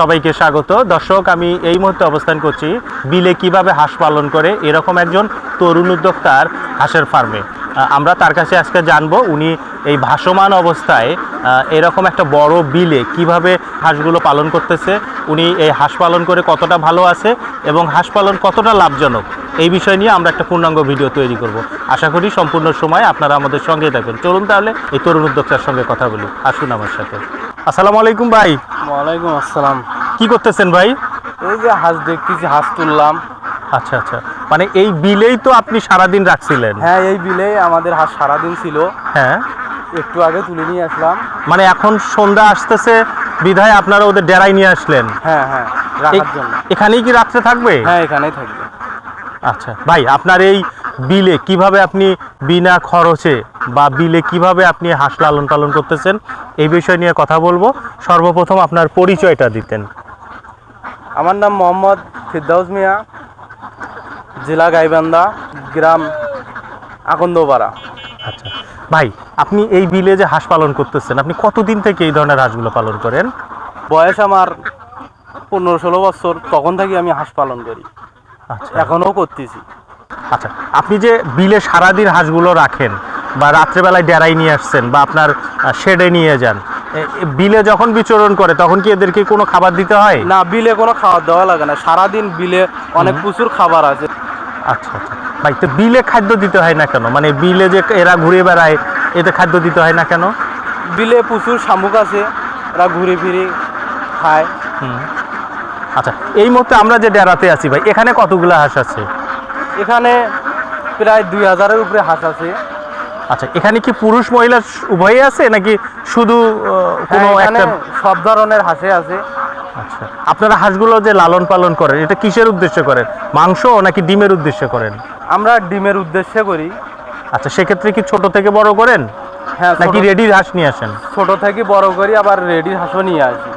সবাইকে স্বাগত। দর্শক, আমি এই মুহূর্তে অবস্থান করছি বিলে কীভাবে হাঁস পালন করে এরকম একজন তরুণ উদ্যোক্তার হাঁসের ফার্মে। আমরা তার কাছে আজকে জানব উনি এই ভাসমান অবস্থায় এরকম একটা বড় বিলে কীভাবে হাঁসগুলো পালন করতেছে, উনি এই হাঁস পালন করে কতটা ভালো আছে এবং হাঁস পালন কতটা লাভজনক, এই বিষয় নিয়ে আমরা একটা পূর্ণাঙ্গ ভিডিও তৈরি করব। আশা করি সম্পূর্ণ সময় আপনারা আমাদের সঙ্গে থাকবেন। চলুন তাহলে এই তরুণ উদ্যোক্তার সঙ্গে কথা বলি। আসুন আমার সাথে। আসসালামু আলাইকুম ভাই। ওয়ালাইকুম আসসালাম। কি করতেছেন ভাই? এই যে হাঁস দেখতেছি হাঁস তুললাম। আচ্ছা আচ্ছা। মানে এই বিলেই তো আপনি সারাদিন রাখছিলেন? হ্যাঁ এই বিলে আমাদের হাঁস সারাদিন ছিল। হ্যাঁ। একটু আগে তুলে নিয়ে আসলাম। মানে এখন সন্ধ্যা আসতেছে বিধায় আপনারা ওদের ডেরাই নিয়ে আসলেন। হ্যাঁ হ্যাঁ রাখার জন্য। এখানেই কি রাত্রে থাকবে? হ্যাঁ এখানেই থাকবে। আচ্ছা। ভাই আপনার এই বিলে কীভাবে আপনি বিনা খরচে বা বিলে কীভাবে আপনি হাঁস লালন পালন করতেছেন এই বিষয় নিয়ে কথা বলব। সর্বপ্রথম আপনার পরিচয়টা দিতেন। আমার নাম মোহাম্মদ ফিরদাউস মিয়া জেলা গাইবান্ধা গ্রাম আকন্দপাড়া। আচ্ছা ভাই আপনি এই বিলে যে হাঁস পালন করতেছেন আপনি কতদিন থেকে এই ধরনের হাঁসগুলো পালন করেন? বয়স আমার পনেরো ষোলো বছর তখন থেকে আমি হাঁস পালন করি। আচ্ছা। এখনও করতেছি। আচ্ছা আপনি যে বিলে সারাদিন হাঁসগুলো রাখেন বা রাত্রেবেলায় ডেরাই নিয়ে আসছেন বা আপনার শেডে নিয়ে যান বিলে যখন বিচরণ করে তখন কি এদেরকে কোনো খাবার দিতে হয়? না বিলে কোনো খাবার দেওয়া লাগে না। সারাদিন বিলে অনেক প্রচুর খাবার আছে। আচ্ছা আচ্ছা। ভাই তো বিলে খাদ্য দিতে হয় না কেন? মানে বিলে যে এরা ঘুরে বেড়ায় এতে খাদ্য দিতে হয় না কেন? বিলে প্রচুর শামুক আছে এরা ঘুরে ফিরে খায়। আচ্ছা এই মুহূর্তে আমরা যে ডেরাতে আছি ভাই এখানে কতগুলো হাঁস আছে? এখানে প্রায় দুই হাজারের উপরে হাঁস আছে। আচ্ছা এখানে কি পুরুষ মহিলা উভয়ই আছে নাকি শুধু কোনো হ্যাঁ, একটা? সব ধরনের হাঁসে আছে। আচ্ছা আপনারা হাঁসগুলো যে লালন পালন করেন এটা কিসের উদ্দেশ্যে করেন? মাংস নাকি ডিমের উদ্দেশ্যে করেন? আমরা ডিমের উদ্দেশ্যে করি। আচ্ছা সেক্ষেত্রে কি ছোট থেকে বড় করেন? হ্যাঁ নাকি রেডি হাঁস নিয়ে আসেন? ছোট থেকে বড় করি আবার রেডি হাঁসও নিয়ে আসি।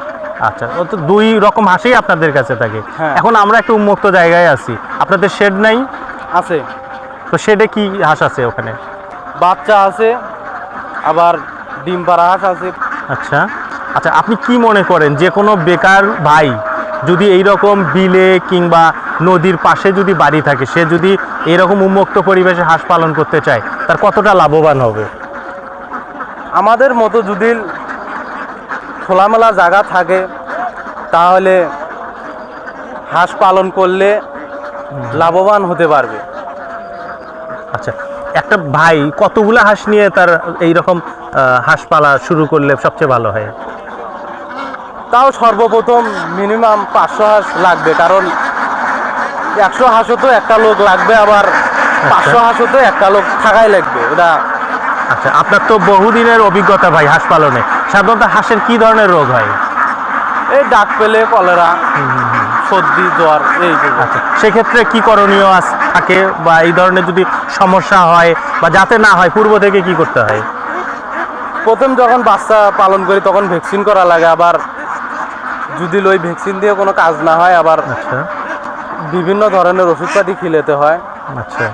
আচ্ছা ও তো দুই রকম হাঁসই আপনাদের কাছে থাকে। হ্যাঁ। এখন আমরা একটা উন্মুক্ত জায়গায় আছি। আপনাদের শেড নাই? আছে। তো শেডে কি হাঁস আছে ওখানে? বাচ্চা আছে আবার ডিম পাড়া হাঁস আছে। আচ্ছা। আচ্ছা আপনি কি মনে করেন যে কোনো বেকার ভাই যদি এই রকম বিলে কিংবা নদীর পাশে যদি বাড়ি থাকে সে যদি এরকম উন্মুক্ত পরিবেশে হাঁস পালন করতে চায় তার কতটা লাভবান হবে? আমাদের মতো যদি খোলামেলা জায়গা থাকে তাহলে হাঁস পালন করলে লাভবান হতে পারবে। আচ্ছা একটা ভাই কতগুলো হাঁস নিয়ে তার এই রকম হাঁস পালা শুরু করলে সবচেয়ে ভালো হয়? তাও সর্বপ্রথম মিনিমাম পাঁচশো হাঁস লাগবে কারণ একশো হাঁসও তো একটা লোক লাগবে আবার পাঁচশো হাঁসও তো একটা লোক থাকাই লাগবে এটা আচ্ছা আপনার তো বহুদিনের অভিজ্ঞতা ভাই হাঁস পালনে। সাধারণত হাঁসের কি ধরনের রোগ হয়? এই ডাক পেলে কলেরা সর্দি জ্বর এই আচ্ছা সেক্ষেত্রে কি করণীয় আস- থাকে বা এই ধরনের যদি সমস্যা হয় বা যাতে না হয় পূর্ব থেকে কি করতে হয়? প্রথম যখন বাচ্চা পালন করি তখন ভ্যাকসিন করা লাগে। আবার যদি ওই ভ্যাকসিন দিয়ে কোনো কাজ না হয় আবার আচ্ছা। বিভিন্ন ধরনের ওষুধপাতি খিলেতে হয়। আচ্ছা।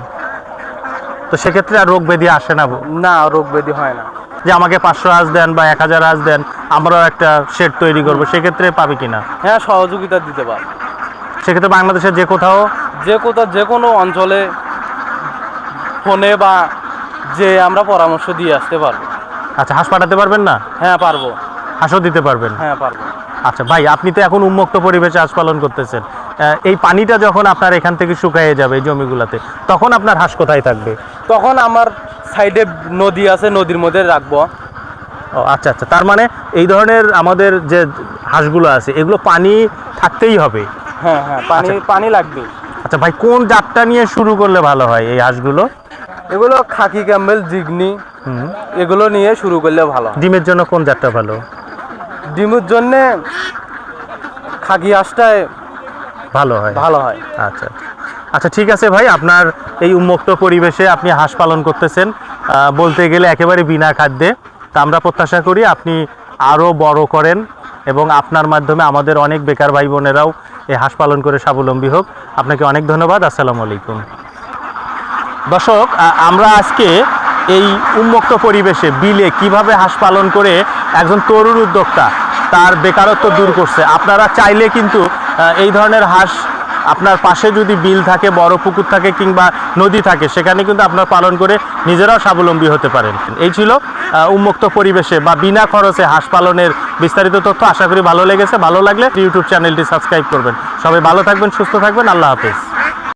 তো সেক্ষেত্রে আর রোগ ব্যাধি আসে না? না রোগ ব্যাধি হয় না। যে আমাকে পাঁচশো হাঁস দেন বা এক হাজার হাঁস দেন আমরাও একটা শেড তৈরি করব সেক্ষেত্রে পাবে কিনা? হ্যাঁ সহযোগিতা দিতে পার সেক্ষেত্রে বাংলাদেশের যে কোথাও যে কোথাও যে কোনো অঞ্চলে ফোনে বা যে আমরা পরামর্শ দিয়ে আসতে পারব। আচ্ছা হাঁস পাঠাতে পারবেন না? হ্যাঁ পারব। হাঁসও দিতে পারবেন? হ্যাঁ পারব। আচ্ছা ভাই আপনি তো এখন উন্মুক্ত পরিবেশে হাঁস পালন করতেছেন। এই পানিটা যখন আপনার এখান থেকে শুকিয়ে যাবে এই জমিগুলোতে তখন আপনার হাঁস কোথায় থাকবে? তখন আমার সাইডে নদী আছে নদীর মধ্যে রাখব। ও আচ্ছা আচ্ছা তার মানে এই ধরনের আমাদের যে হাঁসগুলো আছে এগুলো পানি থাকতেই হবে? হ্যাঁ হ্যাঁ পানি আচ্ছা। পানি লাগবে। আচ্ছা ভাই কোন জাতটা নিয়ে শুরু করলে ভালো হয় এই হাঁসগুলো? এগুলো খাকি ক্যাম্বেল জিগনি এগুলো নিয়ে শুরু করলে ভালো ডিমের জন্য কোন জাতটা ভালো? ডিমের জন্যে খাকি হাঁসটায় ভালো হয়। ভালো হয়। আচ্ছা। আচ্ছা ঠিক আছে ভাই আপনার এই উন্মুক্ত পরিবেশে আপনি হাঁস পালন করতেছেন। বলতে গেলে একেবারে বিনা খাদ্যে। তা আমরা প্রত্যাশা করি আপনি আরও বড় করেন। এবং আপনার মাধ্যমে আমাদের অনেক বেকার ভাই বোনেরাও এই হাঁস পালন করে স্বাবলম্বী হোক। আপনাকে অনেক ধন্যবাদ। আসসালামু আলাইকুম। দর্শক আমরা আজকে এই উন্মুক্ত পরিবেশে বিলে কীভাবে হাঁস পালন করে একজন তরুণ উদ্যোক্তা তার বেকারত্ব দূর করছে, আপনারা চাইলে কিন্তু এই ধরনের হাঁস আপনার পাশে যদি বিল থাকে, বড় পুকুর থাকে কিংবা নদী থাকে, সেখানে কিন্তু আপনার পালন করে নিজেরাও স্বাবলম্বী হতে পারেন। এই ছিল উন্মুক্ত পরিবেশে বা বিনা খরচে হাঁস পালনের বিস্তারিত তথ্য। আশা করি ভালো লেগেছে। ভালো লাগলে ইউটিউব চ্যানেলটি সাবস্ক্রাইব করবেন। সবাই ভালো থাকবেন, সুস্থ থাকবেন। আল্লাহ হাফেজ।